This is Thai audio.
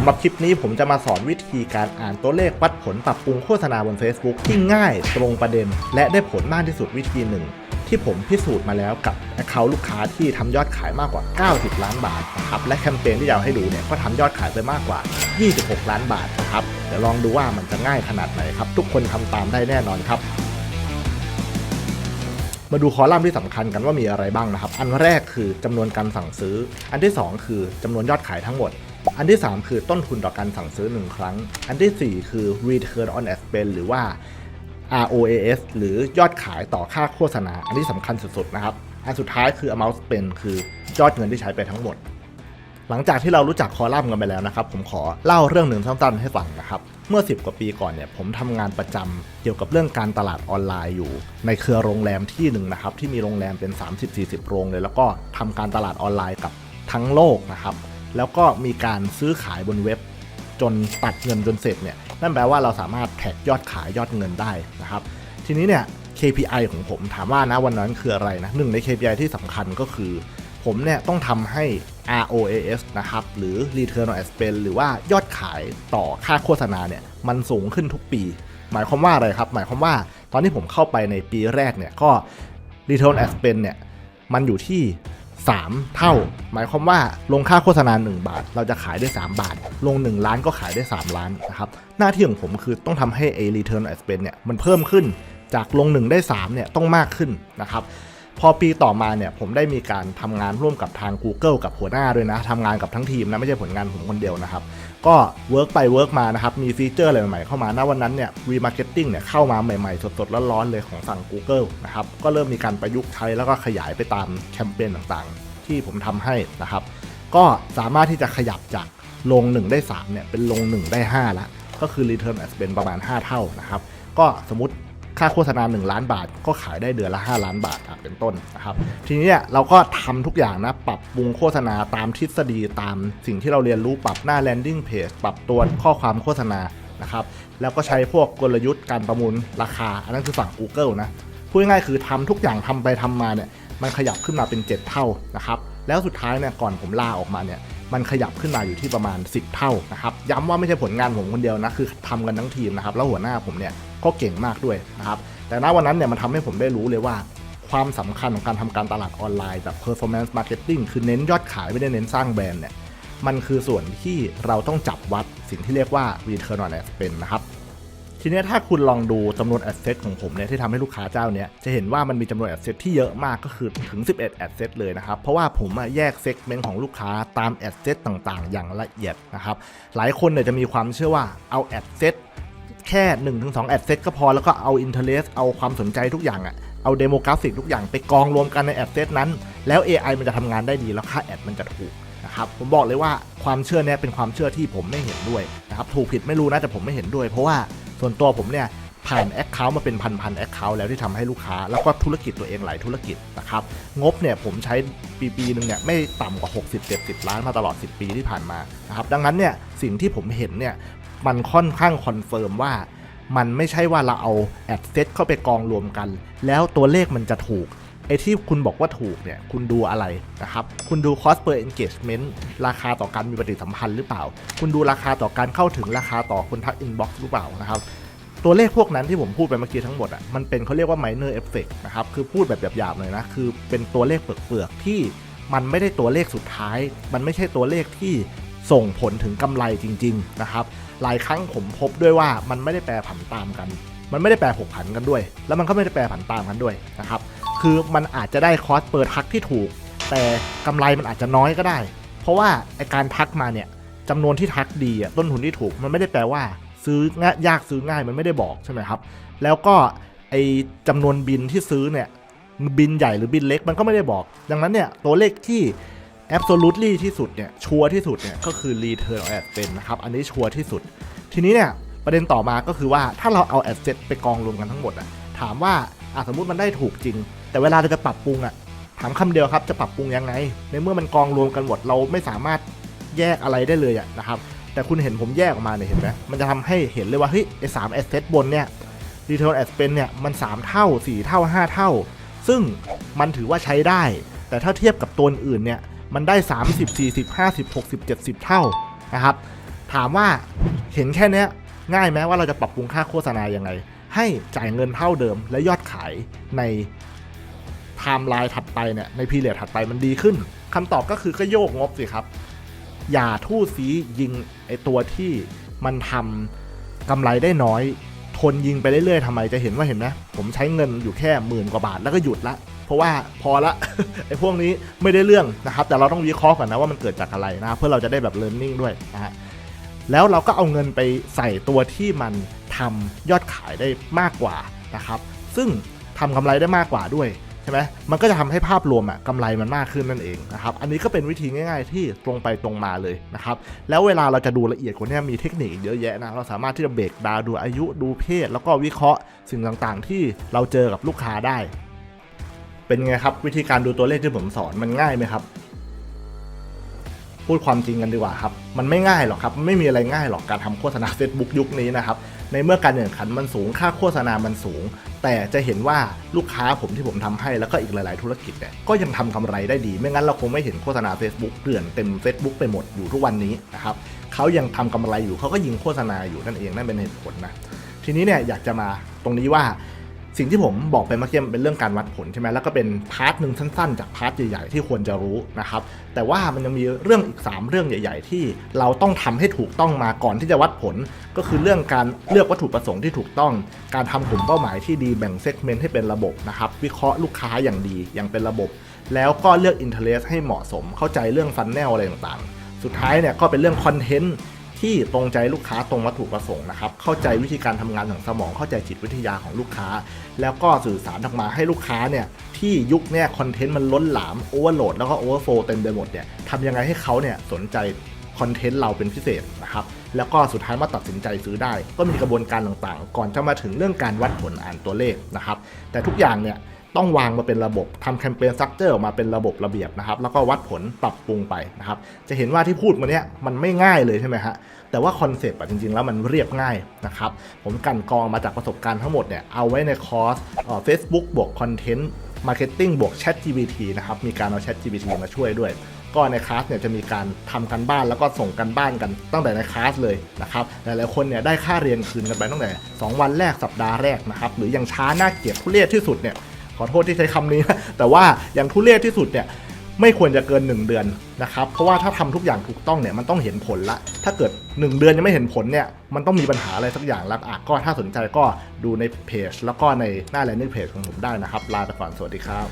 สำหรับคลิปนี้ผมจะมาสอนวิธีการอ่านตัวเลขวัดผลปรับปรุงโฆษณาบน Facebook ที่ง่ายตรงประเด็น และได้ผลมากที่สุดวิธีหนึ่ง ที่ผมพิสูจน์มาแล้วกับ Account ลูกค้าที่ทำยอดขายมากกว่า 90 ล้านบาทนะครับและแคมเปญที่เอาให้ดูเนี่ยก็ทำยอดขายไปมากกว่า 26 ล้านบาทนะครับเดี๋ยวลองดูว่ามันจะง่ายขนาดไหนครับทุกคนทำตามได้แน่นอนครับมาดูคอลัมน์ที่สำคัญกันว่ามีอะไรบ้างนะครับ อันแรกคือจำนวนการสั่งซื้อ อันที่ 2 คือจำนวนยอดขายทั้งหมด อันที่ 3 คือต้นทุนต่อการสั่งซื้อ 1 ครั้ง อันทีสี่ 4 คือ return on ad spend หรือว่า ROAS หรือยอดขายต่อค่าโฆษณา อันที่สำคัญสุดๆนะครับ อันสุดท้ายคือ amount spend คือยอดเงินที่ใช้ไปทั้งหมด หลังจากที่เรารู้จักคอลัมน์กันไปแล้วนะครับ ผมขอเล่าเรื่องหนึ่งสั้นๆให้ฟังนะครับ เมื่อ 10 กว่าปีก่อนเนี่ย ผมทำงานประจำเกี่ยวกับเรื่องการตลาดออนไลน์อยู่ ในเครือโรงแรมที่หนึ่งนะครับที่มีโรงแรมเป็น 30-40 โรงเลย แล้วก็ทำการตลาดออนไลน์กับทั้งโลกนะครับ แล้วก็มีการซื้อขายบนเว็บ จนตัดเงินจนเสร็จเนี่ยนั่นแปลว่าเราสามารถแท็กยอดขายยอดเงินได้นะครับ ทีนี้เนี่ย KPI ของผมถามว่านะวันนั้นคืออะไรนะหนึ่งใน KPI ที่สำคัญก็คือ ผมเนี่ยต้องทำให้ ROAS นะครับ หรือ Return on Ad Spend หรือว่ายอดขายต่อค่าโฆษณาเนี่ยมันสูงขึ้นทุกปี หมายความว่าอะไรครับ หมายความว่าตอนที่ผมเข้าไปในปีแรกเนี่ยก็ Return on Ad Spend เนี่ยมันอยู่ที่ 3 เท่า หมายความว่าลงค่าโฆษณา 1 บาท เราจะขายได้ 3 บาท ลง 1 ล้านก็ขายได้ 3 ล้านนะครับหน้าที่ของผมคือต้องทำให้ a return on ad spend เนี่ยมันเพิ่มขึ้น จากลง 1 ได้3เนี่ยต้องมากขึ้นนะครับ พอปีต่อมาเนี่ยผมได้มีการทำงานร่วมกับทาง Google กับหัวหน้าด้วยนะทำงานกับทั้งทีมนะไม่ใช่ผลงานผมคนเดียวนะครับ ก็เวิร์กไปเวิร์กมานะครับ มีฟีเจอร์อะไรใหม่ๆเข้ามาณวันนั้นเนี่ยรีมาร์เก็ตติ้งเนี่ยเข้ามาใหม่ๆ สดๆร้อนๆเลยของฝั่ง Google นะครับ ก็เริ่มมีการประยุกต์ใช้แล้วก็ขยายไปตามแคมเปญต่างๆ ที่ผมทำให้นะครับ ก็สามารถที่จะขยับจากลง 1 ได้3เนี่ยเป็นลง 1 ได้5แล้วก็คือ Return Ad Spend ประมาณ 5 เท่านะครับก็สมมติ ค่าโฆษณา1ล้านบาท ก็ขายได้เดือนละ 5 ล้านบาทเป็นต้นนะครับทีนี้เราก็ทำทุกอย่างนะปรับปรุงโฆษณาตามทฤษฎีตามสิ่งที่เราเรียนรู้ปรับหน้า landing page ปรับตัวข้อความโฆษณานะครับแล้วก็ใช้พวกกลยุทธ์การประมูลราคา อันนั้นคือฝั่ง Google นะพูดง่ายๆคือทำทุกอย่างทำไปทำมาเนี่ยมันขยับขึ้นมาเป็น 7 เท่านะครับแล้วสุดท้ายเนี่ยก่อนผมลาออกมาเนี่ย มันขยับขึ้นมาอยู่ที่ประมาณ 10 เท่านะครับย้ำว่าไม่ใช่ผลงานผมคนเดียวนะคือทำกันทั้งทีมนะครับแล้วหัวหน้าผมเนี่ยก็เก่งมากด้วยนะครับแต่ณวันนั้นเนี่ยมันทำให้ผมได้รู้เลยว่าความสำคัญของการทำการตลาดออนไลน์แบบ performance marketing คือเน้นยอดขายไม่ได้เน้นสร้างแบรนด์เนี่ยมันคือส่วนที่เราต้องจับวัดสิ่งที่เรียกว่า return on ad spend นะครับ ทีนี้ถ้าคุณลองดูจำนวนแอดเซตของผมเนี่ยที่ทำให้ลูกค้าเจ้าเนี้ยจะเห็นว่ามันมีจำนวนแอดเซตที่เยอะมากก็คือถึง 11แอดเซตเลยนะครับ เพราะว่าผมอะแยกเซกเมนต์ของลูกค้าตามแอดเซตต่างๆ อย่างละเอียดนะครับ หลายคนเนี่ยจะมีความเชื่อว่าเอาแอดเซตแค่1-2แอดเซตก็พอแล้วก็เอาอินเทอร์เเอาความสนใจทุกอย่างอะเอาเดโมกราฟิกทุกอย่างไปกองรวมกันในแอดเซตนั้น แล้ว AI มันจะทำงานได้ดีแล้วค่าแอดมันจะถูกนะครับผมบอกเลยว่าความเชื่อเนี้ยเป็นความเชื่อที่ผมไม่เห็นด้วยนะครับถูกผิดไม่รู้นะแต่ผมไม่เห็นด้วย เพราะว่า ส่วนตัวผมเนี่ยผ่านแอคเคาท์มาเป็นพันพันแอคเคาท์แล้วที่ทำให้ลูกค้า แล้วก็ธุรกิจตัวเองหลายธุรกิจนะครับ งบเนี่ยผมใช้ปีปีหนึ่งเนี่ยไม่ต่ำกว่า 60 70 ล้านมาตลอด 10 ปีที่ผ่านมานะครับดังนั้นเนี่ยสิ่งที่ผมเห็นเนี่ยมันค่อนข้างคอนเฟิร์มว่ามันไม่ใช่ว่าเราเอาแอดเซตเข้าไปกองรวมกัน แล้วตัวเลขมันจะถูก ไอ้ที่คุณบอกว่าถูกเนี่ย คุณดูอะไรนะครับ คุณดู cost per engagement ราคาต่อการมีปฏิสัมพันธ์หรือเปล่า คุณดูราคาต่อการเข้าถึงราคาต่อคนทัก inbox หรือเปล่านะครับ ตัวเลขพวกนั้นที่ผมพูดไปเมื่อกี้ทั้งหมดอะ มันเป็นเขาเรียกว่า minor effect นะครับ คือพูดแบบหยาบๆเลยนะ คือเป็นตัวเลขเปลือกๆที่มันไม่ได้ตัวเลขสุดท้าย มันไม่ใช่ตัวเลขที่ส่งผลถึงกำไรจริง ๆ นะครับ หลายครั้งผมพบด้วยว่ามันไม่ได้แปรผันตามกัน มันไม่ได้แปรผกผันกันด้วย แล้วมันก็ไม่ได้แปรผันตามกันด้วยนะครับ คือมันอาจจะได้คอสเปิดทักที่ถูก แต่กำไรมันอาจจะน้อยก็ได้ เพราะว่าไอการทักมาเนี่ยจำนวนที่ทักดีต้นทุนที่ถูก มันไม่ได้แปลว่า ซื้อง่ายยากซื้อง่ายมันไม่ได้บอกใช่ไหมครับ แล้วก็ไอจำนวนบินที่ซื้อเนี่ยบินใหญ่หรือบินเล็กมันก็ไม่ได้บอก ดังนั้นเนี่ยตัวเลขที่ absolutely ที่สุดเนี่ยชัวร์ที่สุดเนี่ยก็คือ return on ad spend นะครับอันนี้ชัวร์ที่สุด ทีนี้เนี่ยประเด็นต่อมาก็คือว่าถ้าเราเอา ad set ไปกองรวมกันทั้งหมดอะถามว่าอสมมุติมันได้ถูกจริง แต่เวลาเราจะปรับปรุงอะถามคำเดียวครับจะปรับปรุงยังไง ในเมื่อมันกองรวมกันหมดเราไม่สามารถแยกอะไรได้เลยอะนะครับ แต่คุณเห็นผมแยกออกมาเนี่ยเห็นไหมมันจะทำให้เห็นเลยว่าเฮ้ยไอ้สาม asset บนเนี่ย return on ad spend เนี่ยมัน 3 เท่า 4 เท่า 5 เท่า ซึ่งมันถือว่าใช้ได้ แต่ถ้าเทียบกับตัวอื่นเนี่ยมันได้ 30 40 50 60 70 เท่านะครับ ถามว่าเห็นแค่นี้ง่ายไหมว่าเราจะปรับปรุงค่าโฆษณายังไง ให้จ่ายเงินเท่าเดิมและยอดขายใน ไทม์ไลน์ถัดไปเนี่ยในพีเรียดถัดไปมันดีขึ้นคำตอบก็คือก็โยกงบสิครับ อย่าทู่ซียิงไอตัวที่มันทำกำไรได้น้อย ทนยิงไปเรื่อยๆทำไมจะเห็นว่าเห็นไหมผมใช้เงินอยู่แค่หมื่นกว่าบาทแล้วก็หยุดละเพราะว่าพอละไอ้พวกนี้ไม่ได้เรื่องนะครับ แต่เราต้องวิเคราะห์ก่อนนะว่ามันเกิดจากอะไรนะรเพื่อเราจะได้แบบ learning ด้วยนะฮะแล้วเราก็เอาเงินไปใส่ตัวที่มันทำยอดขายได้มากกว่านะครับ ซึ่งทำกำไรได้มากกว่าด้วย ช่ไหมมันก็จะทำให้ภาพรวมอะกำไรมันมากขึ้นนั่นเองนะครับ อันนี้ก็เป็นวิธีง่าย ๆ ที่ตรงไปตรงมาเลยนะครับ แล้วเวลาเราจะดูละเอียดกว่านี้มีเทคนิคเยอะแยะนะ เราสามารถที่จะเบรกดาวดูอายุดูเพศ แล้วก็วิเคราะห์สิ่งต่างๆ ที่เราเจอกับลูกค้าได้ เป็นไงครับวิธีการดูตัวเลขที่ผมสอนมันง่ายไหมครับ พูดความจริงกันดีกว่าครับ มันไม่ง่ายหรอกครับ ไม่มีอะไรง่ายหรอกการทำโฆษณา Facebook ยุคนี้นะครับ ในเมื่อการแข่งขันมันสูงค่าโฆษณามันสูง แต่จะเห็นว่าลูกค้าผมที่ผมทำให้แล้วก็อีกหลาย ๆ ธุรกิจเนี่ยก็ยังทำกำไรได้ดี ไม่งั้นเราคงไม่เห็นโฆษณา Facebook เกลื่อนเต็ม Facebook ไปหมดอยู่ทุกวันนี้นะครับเขายังทำกำไรอยู่เขาก็ยิงโฆษณาอยู่นั่นเองนั่นเป็นเหตุผลนะทีนี้เนี่ยอยากจะมาตรงนี้ว่า สิ่งที่ผมบอกไปเมื่อกี้มันเป็นเรื่องการวัดผลใช่ไหมแล้วก็เป็นพาร์ทหนึ่งสั้นๆ จากพาร์ทใหญ่ๆที่ควรจะรู้นะครับ แต่ว่ามันยังมีเรื่องอีก 3 เรื่องใหญ่ ๆ ที่เราต้องทำให้ถูกต้องมาก่อนที่จะวัดผล ก็คือเรื่องการเลือกวัตถุประสงค์ที่ถูกต้อง การทำกลุ่มเป้าหมายที่ดีแบ่งเซกเมนต์ให้เป็นระบบนะครับ วิเคราะห์ลูกค้าอย่างดีอย่างเป็นระบบ แล้วก็เลือกอินเทอร์เสให้เหมาะสม เข้าใจเรื่องฟันแนลอะไรต่างๆ สุดท้ายเนี่ยก็เป็นเรื่องคอนเทนต์ ที่ตรงใจลูกค้าตรงวัตถุประสงค์นะครับ เข้าใจวิธีการทำงานของสมอง เข้าใจจิตวิทยาของลูกค้า แล้วก็สื่อสารออกมาให้ลูกค้าเนี่ยที่ยุคเนี่ยคอนเทนต์มันล้นหลามโอเวอร์โหลดแล้วก็โอเวอร์โฟเต็มไปหมดเนี่ยทำยังไงให้เขาเนี่ยสนใจคอนเทนต์เราเป็นพิเศษนะครับ แล้วก็สุดท้ายมาตัดสินใจซื้อได้ ก็มีกระบวนการต่างๆ ก่อนจะมาถึงเรื่องการวัดผลอ่านตัวเลขนะครับ แต่ทุกอย่างเนี่ย ต้องวางมาเป็นระบบทำแคมเปญซักเจอร์ออกมาเป็นระบบระเบียบนะครับ แล้วก็วัดผลปรับปรุงไปนะครับ จะเห็นว่าที่พูดมาเนี้ยมันไม่ง่ายเลยใช่ไหมฮะแต่ว่าคอนเซปต์อะจริง ๆ แล้วมันเรียบง่ายนะครับ ผมกันกองมาจากประสบการณ์ทั้งหมดเนี่ยเอาไว้ในคอร์สเฟซบุ๊กบวกคอนเทนต์มาร์เก็ตติ้งบวก Chat GPT นะครับ มีการเอา Chat GPT มาช่วยด้วย ก็ในคลาสเนี่ยจะมีการทำกันบ้านแล้วก็ส่งกันบ้านกันตั้งแต่ในคลาสเลยนะครับ หลายๆคนเนี่ยได้ค่าเรียนคืนกันไปตั้งแต่ 2 วันแรกสัปดาห์แรกนะครับ หรือยังช้าน่าเกลียดทุเรศที่สุดเนี่ย ขอโทษที่ใช้คำนี้ แต่ว่าอย่างทุเรศที่สุดเนี่ยไม่ควรจะเกิน 1 เดือนนะครับ เพราะว่าถ้าทำทุกอย่างถูกต้องเนี่ยมันต้องเห็นผลละ ถ้าเกิด 1 เดือนยังไม่เห็นผลเนี่ยมันต้องมีปัญหาอะไรสักอย่างแล้วอะก็ถ้าสนใจก็ดูในเพจแล้วก็ในหน้าแลนดิ้งเพจของผมได้นะครับ ลาไปก่อนสวัสดีครับ